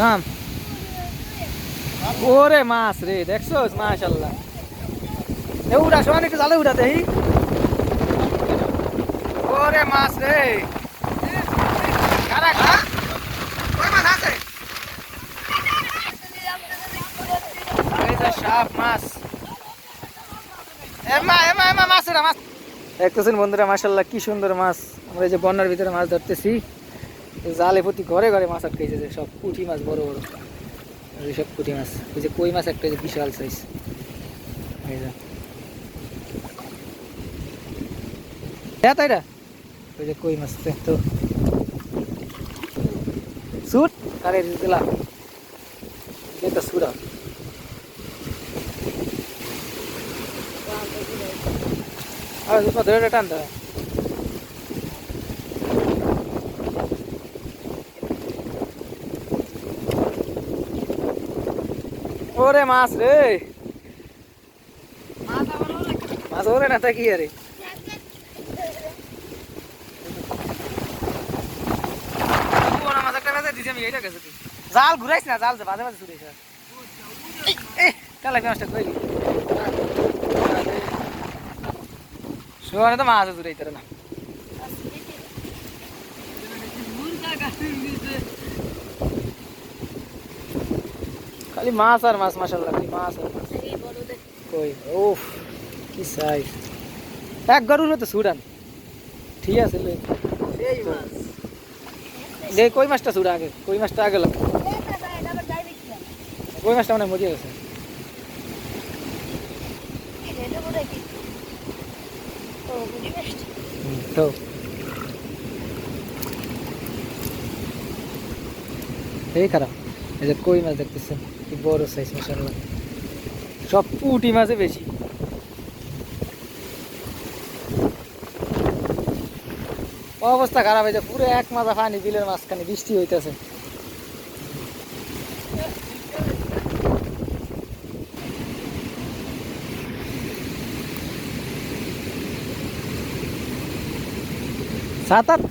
নাম? ওরে মাছ রে দেখছ মাশাল্লাহ এ উড়া সবাই একটু জালে উড়া দেই ওরে মাছ রে। কারা কারা? কই মাছ আছে? সাপ মাছ। এমা এমা এমা মাছ রে মাছ। দেখতেছেন বন্ধুরা মাশাল্লাহ কি সুন্দর মাছ। আমরা এই যে বন্যার ভিতরে মাছ ধরতেছি। জালে প্রতি ঘরে ঘরে মাছ আটকেছে যে সব পুঁটি মাছ, বড় বড়। সব পুঁটি মাছ। ওই যে কই মাছ একটা যে বিশাল সাইজ এই যে। হ্যাঁ ওই যে কই মাছ তো। সুট? কারে দিলা এটা সুরা। আর ধরে টান ধরে ওরে মাছ রে। মাছ ওরে না তাকি আরে? জাল ঘুরাইছ না জাল বাজে বাজে এ কালা মাছটা কইলি। সুগানে তো মাছ জুড়াইতে না। খালি মাছ আর মাছ মাশাল্লাহ খালি মাছ আর মাছ। কই? ওফ কি সাইজ এক গরুর তো সুডান। ঠিক আছে লে দে কই মাছটা সুড়া আগে? কই মাছটা আগে লাগ কই মাছটা মানে মরিয়া গেছে? তো। এই খারাপ। এই যে কই মাছ দেখতেছেন? বড় সাইজ মাশাআল্লাহ। সব পুঁটি মাছে বেশি। অবস্থা খারাপ হয়েছে, পুরো এক মাজা পানি, বিলের মাঝখানে বৃষ্টি হইতেছে। সাত আট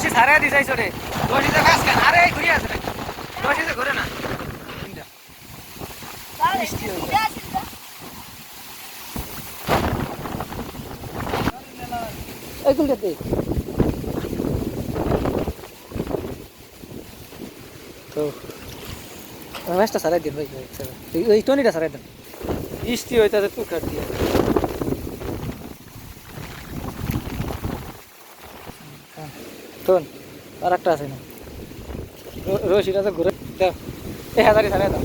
রশি সারা দি যাইছো রে। রশিতে কাজ কেন আরে ঘুরে আছে রে রশিতে ঘুরে না। তিনটা। এই তো ম্যাচটা সারাই দিন ভাই ওই টনিটা সারাই দেন। বৃষ্টি হইতাছে তুখার দিয়ে। টন আর একটা আছে না। রশিটা তো ঘুরে এই হাজারি সারাই দাও।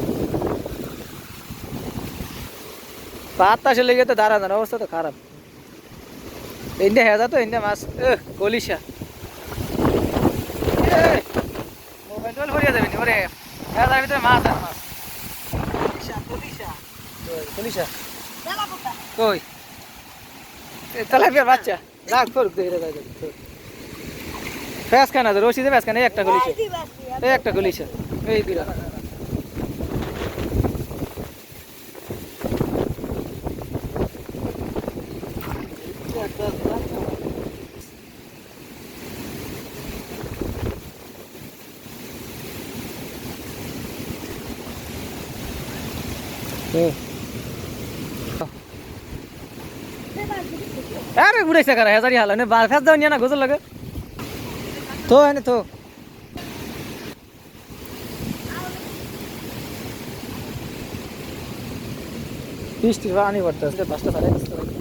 বাতাসে লেগে তো দাঁড়া দাঁড়া অবস্থা তো খারাপ। ইন্ডিয়া হেজা তো ইন্ডিয়া মাছ। এহ, মোবাইল টোবাইল ভরিয়া যাবে নি ওরে। হেজার ভিতরে মাছ আর মাছ। কলিশা কই তেলাপিয়ার বাচ্চা। রাগ করুক দেখে রাখ ফ্যাস খানা তো রশিদে ফ্যাস খানা এই একটা কলিশা এই একটা কলিশা এই দিলা। আরে ঘুরাইছে কারা? হেজারি হালা নে বার ফেস দাও নিয়ে না গোজল লাগে। তো এনে তো বৃষ্টির পানি পড়তে পাঁচটা সাড়ে পাঁচটা।